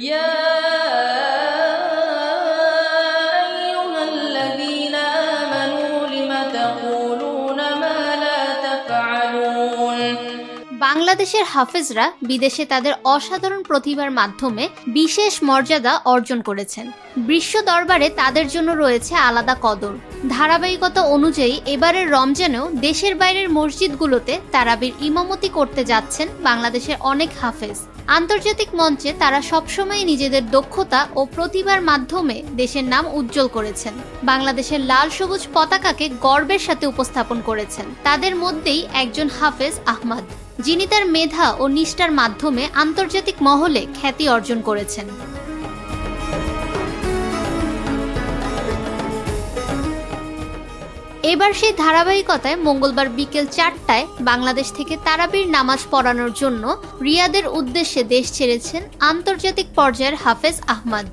Yeah. বাংলাদেশের হাফেজরা বিদেশে তাদের অসাধারণ প্রতিভার মাধ্যমে বিশেষ মর্যাদা অর্জন করেছেন। বিশ্ব দরবারে তাদের জন্য রয়েছে আলাদা কদর। ধারাবাহিকতা অনুযায়ী এবারের রমজানেও দেশের বাইরের মসজিদগুলোতে তারাবির ইমামতি করতে যাচ্ছেন বাংলাদেশের অনেক হাফেজ। আন্তর্জাতিক মঞ্চে তারা সবসময় নিজেদের দক্ষতা ও প্রতিভার মাধ্যমে দেশের নাম উজ্জ্বল করেছেন। বাংলাদেশের লাল সবুজ পতাকাকে গর্বের সাথে উপস্থাপন করেছেন। তাদের মধ্যেই একজন হাফেজ আহমদ। যিনি তার মেধা ও নিষ্ঠার মাধ্যমে আন্তর্জাতিক মহলে খ্যাতি অর্জন করেছেন। এবার সেই ধারাবাহিকতায় মঙ্গলবার বিকেল চারটায় বাংলাদেশ থেকে তারাবির নামাজ পড়ানোর জন্য রিয়াদের উদ্দেশ্যে দেশ ছেড়েছেন আন্তর্জাতিক পর্যায়ের হাফেজ আহমদ।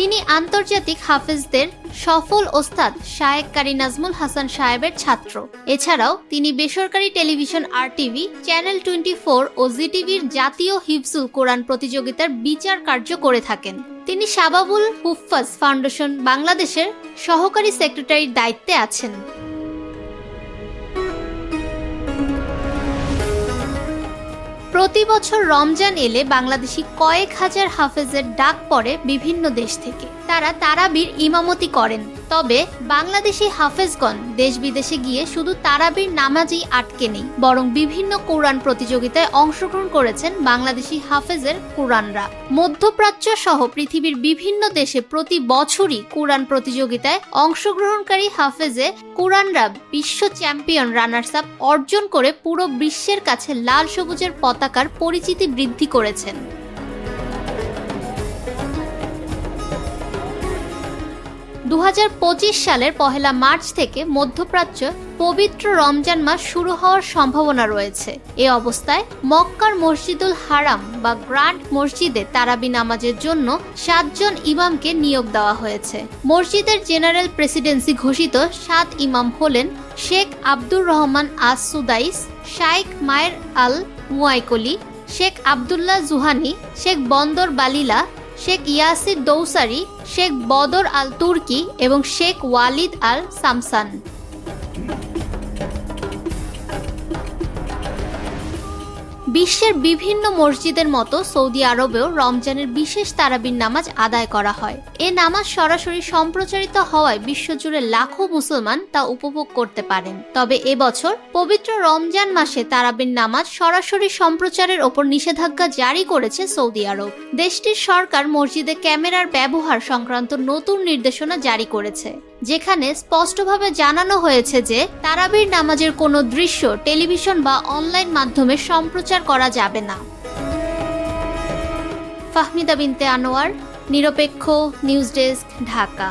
তিনি আন্তর্জাতিক হাফেজদের সফল ওস্তাদ শায়েক কারি নাজমুল হাসান সাহেবের ছাত্র। এছাড়াও তিনি বেসরকারি television R TV, channel twenty four ও জি টিভির জাতীয় হিফজুল কোরআন প্রতিযোগিতার বিচার কার্য করে থাকেন। তিনি সাবাবুল হুফাজ ফাউন্ডেশন বাংলাদেশের সহকারী সেক্রেটারির দায়িত্বে আছেন। প্রতি বছর রমজান এলে বাংলাদেশি কয়েক হাজার হাফেজের ডাক পড়ে বিভিন্ন দেশ থেকে। তারা তারাবির ইমামতি করেন। তবে বাংলাদেশি হাফেজগণ দেশ বিদেশে গিয়ে শুধু তারাবির নামাজই আটকে নেই, বরং বিভিন্ন কোরআন প্রতিযোগিতায় অংশগ্রহণ করেছেন বাংলাদেশি হাফেজের কোরআনরা। মধ্যপ্রাচ্য সহ পৃথিবীর বিভিন্ন দেশে প্রতি বছরই কোরআন প্রতিযোগিতায় অংশগ্রহণকারী হাফেজে কোরআনরা বিশ্ব চ্যাম্পিয়ন রানার্স আপ অর্জন করে পুরো বিশ্বের কাছে লাল সবুজের পতাকার পরিচিতি বৃদ্ধি করেছেন। দুহাজার পঁচিশ সালের পহেলা মার্চ থেকে মধ্যপ্রাচ্য পবিত্র রমজান মাস শুরু হওয়ার সম্ভাবনা রয়েছে। এ অবস্থায় মক্কার মসজিদুল হারাম বা গ্রান্ড মসজিদে তারাবি নামাজের জন্য সাতজন ইমামকে নিয়োগ দেওয়া হয়েছে। মসজিদের জেনারেল প্রেসিডেন্সি ঘোষিত সাত ইমাম হলেন Sheikh Abdur Rahman As Sudais Shaikh Maher Al Muaiqly Sheikh Abdullah জুহানি, Sheikh বন্দর বালিলা শেখ ইয়াসির দৌসারি শেখ বদর আল তুর্কি এবং শেখ ওয়ালিদ আল সামসান। বিশ্বের বিভিন্ন মসজিদের মতো সৌদি আরবেও রমজানের বিশেষ তারাবির নামাজ আদায় করা হয়। এ নামাজ সরাসরি সম্প্রচারিত হওয়ায় বিশ্বজুড়ে লাখো মুসলমান তা উপভোগ করতে পারেন। তবে এবছর পবিত্র রমজান মাসে তারাবির নামাজ সরাসরি সম্প্রচারের ওপর নিষেধাজ্ঞা জারি করেছে সৌদি আরব। দেশটির সরকার মসজিদে ক্যামেরার ব্যবহার সংক্রান্ত নতুন নির্দেশনা জারি করেছে, যেখানে স্পষ্টভাবে জানানো হয়েছে যে তারাবির নামাজের কোনো দৃশ্য টেলিভিশন বা অনলাইন মাধ্যমে সম্প্রচার করা যাবে না। ফাহমিদা বিনতে আনোয়ার নিরপেক্ষ নিউজ ডেস্ক ঢাকা।